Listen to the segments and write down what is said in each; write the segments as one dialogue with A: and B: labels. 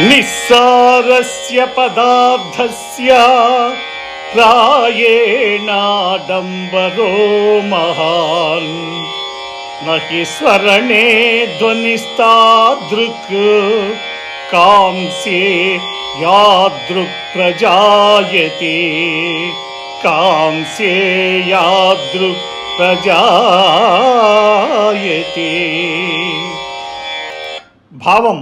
A: నిస్సారస్య పదార్థస్య ప్రాయేణాడంబరో మహాన్ నహి స్వరణే ధ్వనిస్తాదృక్ కాంస్యే యాదృక్ ప్రజాయతే కాంస్యే యాదృక్ ప్రజాయతే భావం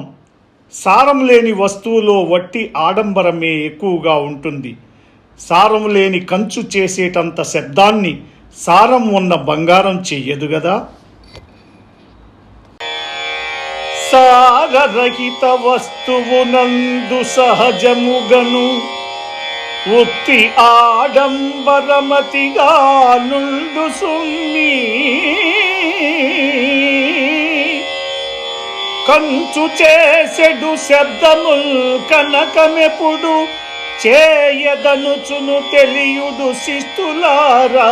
A: సారం లేని వస్తువులో వట్టి ఆడంబరమే ఎక్కువగా ఉంటుంది. సారం లేని కంచు చేసేటంత శబ్దాన్ని సారం ఉన్న బంగారం చెయ్యదు గదా? సారరహిత వస్తువునందు సహజముగను. ఉత్తి ఆడంబరమతిగా నుండు సుమ్మీ కంచు చేసెడు శబ్దముల్ కనకమెప్పుడు చేయదనుచును తెలియుడు శిస్తులారా